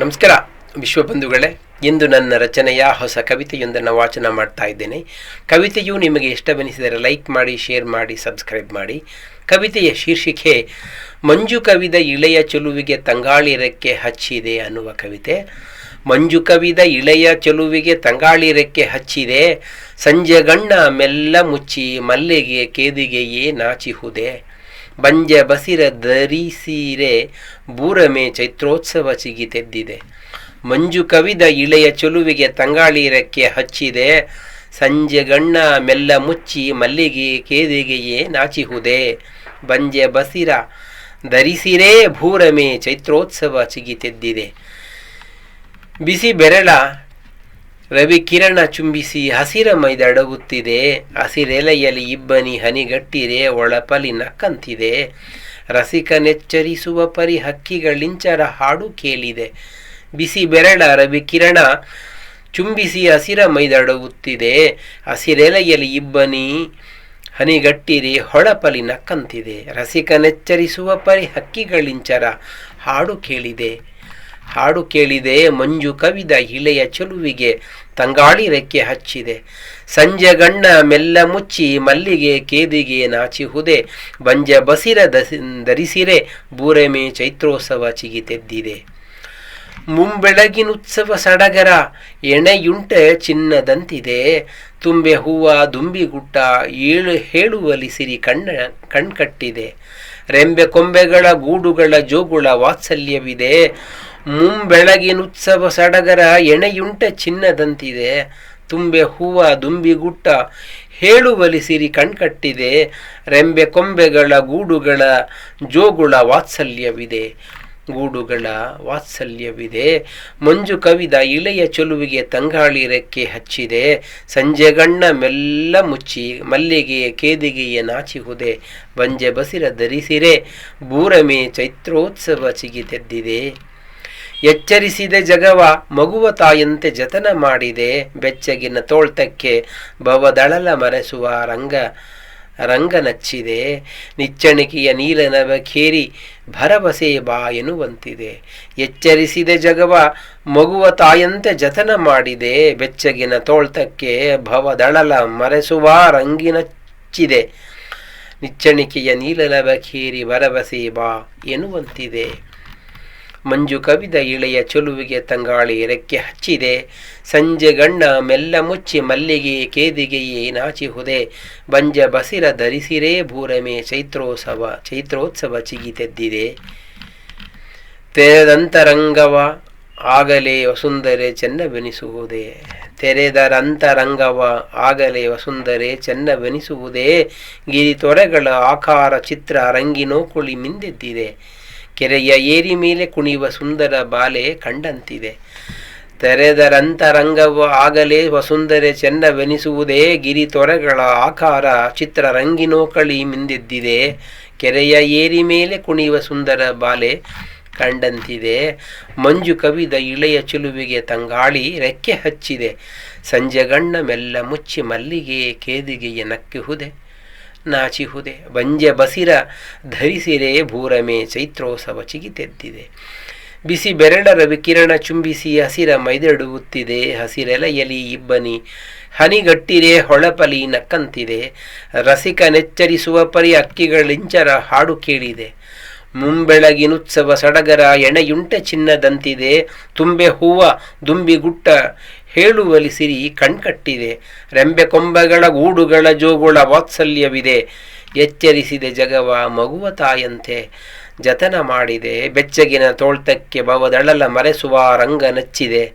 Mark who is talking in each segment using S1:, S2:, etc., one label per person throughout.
S1: ನಮಸ್ಕಾರ. ವಿಶ್ವಬಂಧುಗಳೇ ಇಂದು ನನ್ನ ರಚನೆಯ ಹೊಸ ಕವಿತೆಯೊಂದನ್ನು ವಾಚನ ಮಾಡ್ತಾ ಇದ್ದೇನೆ. ಕವಿತೆಯು ನಿಮಗೆ ಇಷ್ಟವೆನಿಸಿದರೆ ಲೈಕ್ ಮಾಡಿ, ಶೇರ್ ಮಾಡಿ, ಸಬ್ಸ್ಕ್ರೈಬ್ ಮಾಡಿ. ಕವಿತೆಯ ಶೀರ್ಷಿಕೆ, ಮಂಜು ಕವಿದ ಇಳೆಯ ಚೆಲುವಿಗೆ ತಂಗಾಳಿ ರೆಕ್ಕೆ ಹಚ್ಚಿದೆ ಅನ್ನುವ ಕವಿತೆ. ಮಂಜು ಕವಿದ ಇಳೆಯ ಚೆಲುವಿಗೆ ತಂಗಾಳಿ ರೆಕ್ಕೆ ಹಚ್ಚಿದೆ. ಸಂಜೆ ಗಣ್ಣ ಮೆಲ್ಲ ಮುಚ್ಚಿ ಮಲ್ಲಿಗೆ ಕೇದಿಗೆಯೇ ನಾಚಿಹುದೆ. ಬಂಜ ಬಸಿರ ಧರಿಸಿರೆ ಬೂರಮೆ ಚೈತ್ರೋತ್ಸವ ಚಿಗಿತೆದ್ದಿದೆ ಮಂಜು ಕವಿದ ಇಳೆಯ ಚೆಲುವಿಗೆ ತಂಗಾಳಿ ರೆಕ್ಕೆ ಹಚ್ಚಿದೆ. ಸಂಜೆ ಗಣ್ಣ ಮೆಲ್ಲ ಮುಚ್ಚಿ ಮಲ್ಲಿಗೆ ಕೇದಿಗೆಯೇ ನಾಚಿಹುದೆ. ಬಂಜೆ ಬಸಿರ ಧರಿಸಿರೇ ಭೂರಮೆ ಚೈತ್ರೋತ್ಸವ ಚಿಗಿತೆದ್ದಿದೆ ಬಿಸಿ ಬೆರಳ ರವಿ ಕಿರಣ ಚುಂಬಿಸಿ ಹಸಿರ ಮೈದಡಗುತ್ತಿದೆ. ಹಸಿರೆಲೆಯಲ್ಲಿ ಇಬ್ಬನಿ ಹನಿಗಟ್ಟಿರೆ, ಒಳಪಲಿ ನಕ್ಕಂತಿದೆ. ರಸಿಕ ನೆಚ್ಚರಿಸುವ ಪರಿ ಹಕ್ಕಿಗಳಿಂಚರ ಹಾಡು ಕೇಳಿದೆ. ಬಿಸಿ ಬೆರಳ ರವಿ ಕಿರಣ ಚುಂಬಿಸಿ ಹಸಿರ ಮೈದಡಗುತ್ತಿದೆ. ಹಸಿರೆಲೆಯಲ್ಲಿ ಇಬ್ಬನಿ ಹನಿಗಟ್ಟಿರಿ, ಹೊಳಪಲಿ ನಕ್ಕಂತಿದೆ. ರಸಿಕ ನೆಚ್ಚರಿಸುವ ಪರಿ ಹಕ್ಕಿಗಳಿಂಚರ ಹಾಡು ಕೇಳಿದೆ. ಹಾಡು ಕೇಳಿದೆ, ಮಂಜು ಕವಿದ ಇಳೆಯ ಚೆಲುವಿಗೆ ತಂಗಾಳಿ ರೆಕ್ಕೆ ಹಚ್ಚಿದೆ. ಸಂಜೆ ಗಣ್ಣ ಮೆಲ್ಲ ಮುಚ್ಚಿ ಮಲ್ಲಿಗೆ ಕೇದಿಗೆ ನಾಚಿಹುದೆ, ಬಂಜ ಬಸಿರ ದಸಿ, ಧರಿಸಿರೆ ಬೂರೆಮೆ ಚೈತ್ರೋತ್ಸವ ಚಿಗಿತೆದ್ದಿದೆ ಮುಂಬೆಳಗಿನುತ್ಸವ ಸಡಗರ ಎಣೆಯುಂಟ ಚಿನ್ನದಂತಿದೆ, ತುಂಬೆ ಹೂವ ದುಂಬಿಗುಟ್ಟ ಏಳು ಹೇಳುವಲಿ ಸಿರಿ ಕಣ್ಣ, ಕಣ್ಕಟ್ಟಿದೆ. ರೆಂಬೆ ಕೊಂಬೆಗಳ ಗೂಡುಗಳ ಜೋಗುಳ ವಾತ್ಸಲ್ಯವಿದೆ ಮುಂಬೆಳಗಿನುತ್ಸವ ಸಡಗರ ಎಣೆಯುಂಟ ಚಿನ್ನದಂತಿದೆ. ತುಂಬೆ ಹೂವ ದುಂಬಿಗುಟ್ಟ ಹೇಳುವಲಿ ಸಿರಿ ಕಣ್ಕಟ್ಟಿದೆ. ರೆಂಬೆ ಕೊಂಬೆಗಳ ಗೂಡುಗಳ ಜೋಗುಳ ವಾತ್ಸಲ್ಯವಿದೆ. ಗೂಡುಗಳ ವಾತ್ಸಲ್ಯವಿದೆ. ಮಂಜು ಕವಿದ ಇಳೆಯ ಚೊಲುವಿಗೆ ತಂಗಾಳಿ ರೆಕ್ಕೆ ಹಚ್ಚಿದೆ. ಸಂಜೆಗಣ್ಣ ಮೆಲ್ಲ ಮುಚ್ಚಿ ಮಲ್ಲಿಗೆ ಕೇದಿಗೆಯ ನಾಚಿಹುದೆ ಬಂಜೆ ಬಸಿರ ಧರಿಸಿರೆ. ಬೂರಮೆ ಚೈತ್ರೋತ್ಸವ ಚಿಗಿತೆದ್ದಿದೆ ಎಚ್ಚರಿಸಿದೆ ಜಗವ ಮಗುವ ತಾಯಂತೆ ಜತನ ಮಾಡಿದೆ. ಬೆಚ್ಚಗಿನ ತೋಳ್ತಕ್ಕೆ ಭವದಳಲ ಮರೆಸುವ ರಂಗ ರಂಗ ನಚ್ಚಿದೆ. ನಿಚ್ಚಣಿಕೆಯ ನೀಲನವ ಖೇರಿ ಭರವಸೆ ಬಾ ಎನ್ನುವಂತಿದೆ. ಎಚ್ಚರಿಸಿದೆ ಜಗವ ಮಗುವ ತಾಯಂತೆ ಜತನ ಮಾಡಿದೆ. ಬೆಚ್ಚಗಿನ ತೋಳ್ತಕ್ಕೆ ಭವದಳಲ ಮರೆಸುವ ರಂಗಿನಚ್ಚಿದೆ ನಿಚ್ಚಣಿಕೆಯ ನೀಲನವ ಖೇರಿ ಭರವಸೆ ಬಾ ಎನ್ನುವಂತಿದೆ. ಮಂಜು ಕವಿದ ಇಳೆಯ ಚೆಲುವಿಗೆ ತಂಗಾಳಿ ರೆಕ್ಕೆ ಹಚ್ಚಿದೆ. ಸಂಜೆ ಗಣ್ಣ ಮೆಲ್ಲ ಮುಚ್ಚಿ ಮಲ್ಲಿಗೆ ಕೇದಿಗೆಯೇ ನಾಚಿಹುದೆ. ಬಂಜ ಬಸಿರ ಧರಿಸಿರೇ ಭೂರಮೆ ಚೈತ್ರೋತ್ಸವ ಚೈತ್ರೋತ್ಸವ ಚಿಗಿತೆದ್ದಿದೆ ತೆರೆದಂತರಂಗವ ಆಗಲೇ ವಸುಂದರೆ ಚೆನ್ನವೆನಿಸುವುದೇ. ತೆರೆದರಂತರಂಗವ ಆಗಲೇ ವಸುಂದರೆ ಚೆನ್ನವೆನಿಸುವುದೇ. ಗಿರಿ ತೊರೆಗಳ ಆಕಾರ ಚಿತ್ರ ರಂಗಿನೋಕುಳಿ ಮಿಂದೆದ್ದಿದೆ. ಕೆರೆಯ ಏರಿ ಮೇಲೆ ಕುಣಿಯುವ ಸುಂದರ ಬಾಲೆ ಕಂಡಂತಿದೆ. ತೆರೆದರಂತರಂಗವು ಆಗಲೇ ವಸುಂದರೆ ಚೆನ್ನವೆನಿಸುವುದೇ ಗಿರಿ ತೊರೆಗಳ ಆಕಾರ, ಚಿತ್ರ ರಂಗಿನೋಕಳಿ ಮಿಂದೆದ್ದಿದೆ. ಕೆರೆಯ ಏರಿ ಮೇಲೆ ಕುಣಿಯುವ ಸುಂದರ ಬಾಲೆ ಕಂಡಂತಿದೆ. ಮಂಜು ಕವಿದ ಇಳೆಯ ಚಿಲುವಿಗೆ ತಂಗಾಳಿ ರೆಕ್ಕೆ ಹಚ್ಚಿದೆ. ಸಂಜೆಗಣ್ಣ ಮೆಲ್ಲ ಮುಚ್ಚಿ ಮಲ್ಲಿಗೆ ಕೇದಿಗೆಯ ನಕ್ಕಿಹುದೆ. ನಾಚಿಹುದೆ. ಬಂಜೆ ಬಸಿರ ಧರಿಸಿರೆ ಭೂರಮೆ ಚೈತ್ರೋತ್ಸವ ಚಿಗಿತೆದ್ದಿದೆ. ಬಿಸಿ ಬೆರಳರ ವಿಕಿರಣ ಚುಂಬಿಸಿ ಹಸಿರ ಮೈದಡುವುತ್ತಿದೆ ಹಸಿರೆಲೆಯಲಿ ಇಬ್ಬನಿ ಹನಿಗಟ್ಟಿರೆ ಹೊಳಪಲಿ ನಕ್ಕಂತಿದೆ. ರಸಿಕ ನೆಚ್ಚರಿಸುವ ಪರಿ ಅಕ್ಕಿಗಳಿಂಚರ ಹಾಡು ಕೇಳಿದೆ. ಮುಂಬೆಳಗಿನುತ್ಸವ ಸಡಗರ ಎಣೆಯುಂಟ ಚಿನ್ನದಂತಿದೆ. ತುಂಬೆ ಹೂವ ದುಂಬಿಗುಟ್ಟ ಹೇಳುವಲಿ ಸಿರಿ ಕಣ್ಕಟ್ಟಿದೆ. ರೆಂಬೆ ಕೊಂಬೆಗಳ ಗೂಡುಗಳ ಜೋಗುಳ ವಾತ್ಸಲ್ಯವಿದೆ. ಎಚ್ಚರಿಸಿದೆ ಜಗವ ಮಗುವ ತಾಯಂತೆ. ಜತನ ಮಾಡಿದೆ. ಬೆಚ್ಚಗಿನ ತೋಳ್ತಕ್ಕೆ ಭವದಳಲ ಮರೆಸುವ ರಂಗ ನಚ್ಚಿದೆ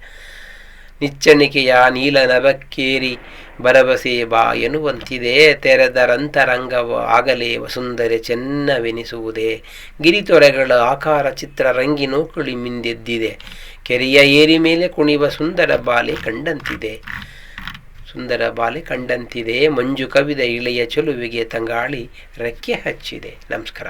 S1: ನಿಚ್ಚಣಿಕೆಯ ನೀಲ ನಭಕ್ಕೇರಿ ಭರವಸೆ ಬಾ ಎನ್ನುವಂತಿದೆ ತೆರೆದರಂತರಂಗವ ಆಗಲೇ ವಸುಂದರೆ ಚೆನ್ನವೆನಿಸುವುದೇ. ಗಿರಿತೊರೆಗಳ ಆಕಾರ ಚಿತ್ರ ರಂಗಿನೋಕುಳಿ ಮಿಂದೆದ್ದಿದೆ. ಕೆರೆಯ ಏರಿ ಮೇಲೆ ಕುಣಿವ ಸುಂದರ ಬಾಲೆ ಕಂಡಂತಿದೆ. ಸುಂದರ ಬಾಲೆ ಕಂಡಂತಿದೆ. ಮಂಜು ಕವಿದ ಇಳೆಯ ಚೆಲುವಿಗೆ ತಂಗಾಳಿ ರೆಕ್ಕೆ ಹಚ್ಚಿದೆ. ನಮಸ್ಕಾರ.